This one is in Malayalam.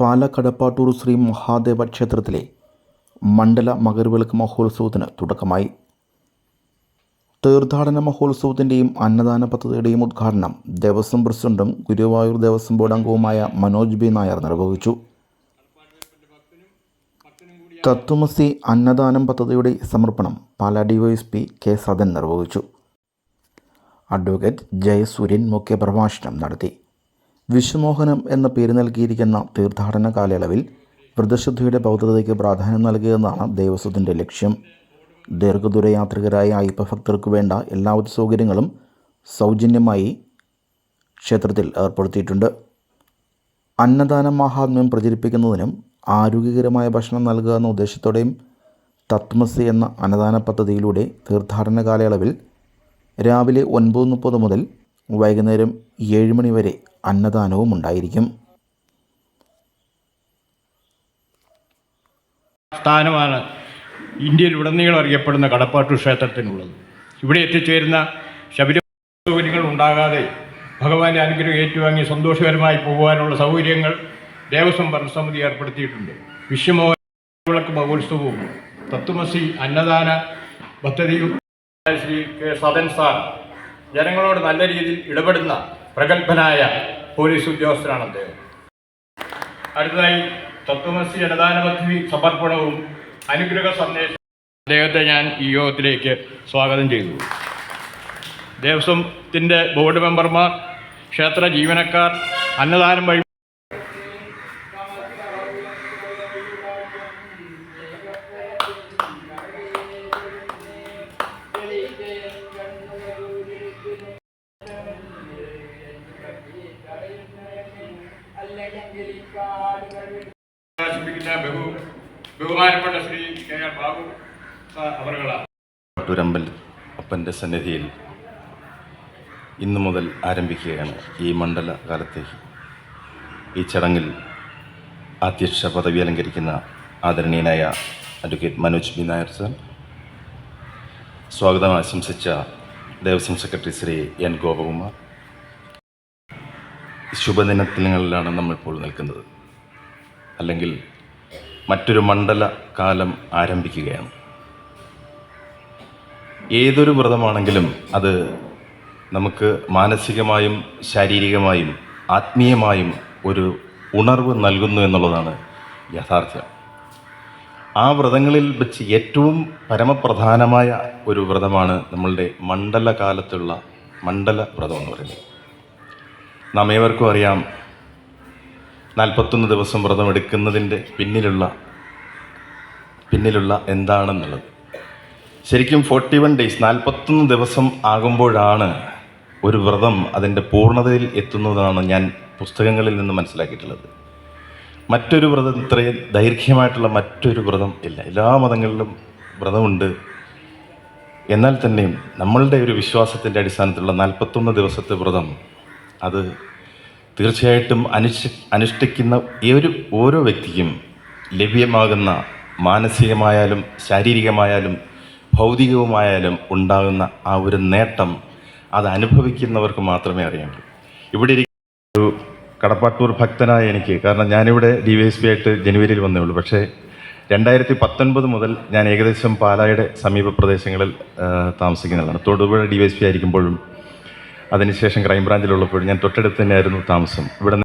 പാലക്കടപ്പാട്ടൂർ ശ്രീ മഹാദേവ ക്ഷേത്രത്തിലെ മണ്ഡല മകരവിളക്ക് മഹോത്സവത്തിന് തുടക്കമായി. തീർത്ഥാടന മഹോത്സവത്തിന്റെയും അന്നദാന പദ്ധതിയുടെയും ഉദ്ഘാടനം ദേവസ്വം പ്രസിഡന്റും ഗുരുവായൂർ ദേവസ്വം ബോർഡ് അംഗവുമായ മനോജ് ബി നായർ നിർവഹിച്ചു. തത്വമസി അന്നദാനം പദ്ധതിയുടെ സമർപ്പണം പാലാ ഡിവൈഎസ്പി കെ സദൻ നിർവഹിച്ചു. അഡ്വക്കേറ്റ് ജയസൂര്യൻ മുഖ്യപ്രഭാഷണം നടത്തി. വിശ്വമോഹനം എന്ന പേര് നൽകിയിരിക്കുന്ന തീർത്ഥാടന കാലയളവിൽ വ്രതശുദ്ധിയുടെ ബൗദ്ധതയ്ക്ക് പ്രാധാന്യം നൽകുകയെന്നാണ് ദേവസ്വത്തിന്റെ ലക്ഷ്യം. ദീർഘദൂര യാത്രികരായ അയ്യപ്പഭക്തർക്ക് വേണ്ട എല്ലാവിധ സൗകര്യങ്ങളും സൗജന്യമായി ക്ഷേത്രത്തിൽ ഏർപ്പെടുത്തിയിട്ടുണ്ട്. അന്നദാന മഹാത്മ്യം പ്രചരിപ്പിക്കുന്നതിനും ആരോഗ്യകരമായ ഭക്ഷണം നൽകുക എന്ന ഉദ്ദേശത്തോടെയും തത്മസി എന്ന അന്നദാന പദ്ധതിയിലൂടെ തീർത്ഥാടന കാലയളവിൽ രാവിലെ ഒൻപത് മുപ്പത് മുതൽ വൈകുന്നേരം ഏഴ് മണി വരെ അന്നദാനവും ഉണ്ടായിരിക്കും. സ്ഥാനമാണ് ഇന്ത്യയിൽ ഉടനീളം അറിയപ്പെടുന്ന കടപ്പാട്ടു ക്ഷേത്രത്തിനുള്ളത്. ഇവിടെ എത്തിച്ചേരുന്ന ശബരി സൗകര്യങ്ങൾ ഉണ്ടാകാതെ ഭഗവാന്റെ അനുഗ്രഹം ഏറ്റുവാങ്ങി സന്തോഷകരമായി പോകുവാനുള്ള സൗകര്യങ്ങൾ ദേവസ്വം ഭരണസമിതി ഏർപ്പെടുത്തിയിട്ടുണ്ട്. വിശ്വമോഹൻ വിളക്ക് മഹോത്സവവും തത്വമസി അന്നദാന പദ്ധതിയും ശ്രീ കെ സദൻ സാർ ജനങ്ങളോട് നല്ല രീതിയിൽ ഇടപെടുന്ന പ്രഗത്ഭനായ പോലീസ് ഉദ്യോഗസ്ഥരാണ് അദ്ദേഹം അടുത്തതായി തത്വമസി ജനദാന പദ്ധതി സമർപ്പണവും അനുഗ്രഹ സന്ദേശം അദ്ദേഹത്തെ ഞാൻ ഈ യോഗത്തിലേക്ക് സ്വാഗതം ചെയ്തു ദേവസ്വത്തിന്റെ ബോർഡ് മെമ്പർമാർ ക്ഷേത്ര ജീവനക്കാർ അന്നദാനം വഴി ബഹുമാനപ്പെട്ട ശ്രീ അപ്പന്റെ സന്നിധിയിൽ ഇന്നു മുതൽ ആരംഭിക്കുകയാണ് ഈ മണ്ഡല കാലത്തേക്ക്. ഈ ചടങ്ങിൽ അധ്യക്ഷ പദവി അലങ്കരിക്കുന്ന ആദരണീയനായ advocate Manoj B. Nair sir സ്വാഗതം ആശംസിച്ച ദേവസ്വം സെക്രട്ടറി ശ്രീ എൻ. ഗോപകുമാർ ശുഭദിനത്തിലാണ് നമ്മളിപ്പോൾ നിൽക്കുന്നത്. അല്ലെങ്കിൽ മറ്റൊരു മണ്ഡല കാലം ആരംഭിക്കുകയാണ്. ഏതൊരു വ്രതമാണെങ്കിലും അത് നമുക്ക് മാനസികമായും ശാരീരികമായും ആത്മീയമായും ഒരു ഉണർവ് നൽകുന്നു എന്നുള്ളതാണ് യാഥാർത്ഥ്യം. ആ വ്രതങ്ങളിൽ വെച്ച് ഏറ്റവും പരമപ്രധാനമായ ഒരു വ്രതമാണ് നമ്മളുടെ മണ്ഡലകാലത്തുള്ള മണ്ഡല വ്രതം എന്ന് പറയുന്നത്. നാം ഏവർക്കും അറിയാം നാൽപ്പത്തൊന്ന് ദിവസം വ്രതം എടുക്കുന്നതിന്റെ പിന്നിലുള്ള പിന്നിലുള്ള എന്താണെന്നുള്ളത്. ശരിക്കും ഫോർട്ടി വൺ ഡേയ്സ് നാൽപ്പത്തൊന്ന് ദിവസം ആകുമ്പോഴാണ് ഒരു വ്രതം അതിന്റെ പൂർണതയിൽ എത്തുന്നതാണ് ഞാൻ പുസ്തകങ്ങളിൽ നിന്ന് മനസ്സിലാക്കിയിട്ടുള്ളത്. മറ്റൊരു വ്രതം ഇത്രയും ദൈർഘ്യമായിട്ടുള്ള മറ്റൊരു വ്രതം ഇല്ല. എല്ലാ മതങ്ങളിലും വ്രതമുണ്ട്. എന്നാൽ തന്നെയും നമ്മളുടെ ഒരു വിശ്വാസത്തിന്റെ അടിസ്ഥാനത്തിലുള്ള നാൽപ്പത്തൊന്ന് ദിവസത്തെ വ്രതം അത് തീർച്ചയായിട്ടും അനുഷ്ഠി അനുഷ്ഠിക്കുന്ന ഒരു ഓരോ വ്യക്തിക്കും ലഭ്യമാകുന്ന മാനസികമായാലും ശാരീരികമായാലും ഭൗതികവുമായാലും ഉണ്ടാകുന്ന ആ ഒരു നേട്ടം അത് അനുഭവിക്കുന്നവർക്ക് മാത്രമേ അറിയാവൂ ഇവിടെ ഇരിക്കുന്ന ഒരു കടപ്പാട്ടൂർ ഭക്തനായ എനിക്ക് കാരണം ഞാനിവിടെ ഡി വൈ എസ് പി ആയിട്ട് ജനുവരിയിൽ വന്നേ ഉള്ളൂ. പക്ഷേ രണ്ടായിരത്തി പത്തൊൻപത് മുതൽ ഞാൻ ഏകദേശം പാലായുടെ സമീപ പ്രദേശങ്ങളിൽ താമസിക്കുന്നതാണ്. Thodupuzha D Y S P ആയിരിക്കുമ്പോഴും അതിനുശേഷം ക്രൈംബ്രാഞ്ചിലുള്ളപ്പോഴും ഞാൻ തൊട്ടടുത്ത് തന്നെയായിരുന്നു താമസം. ഇവിടെ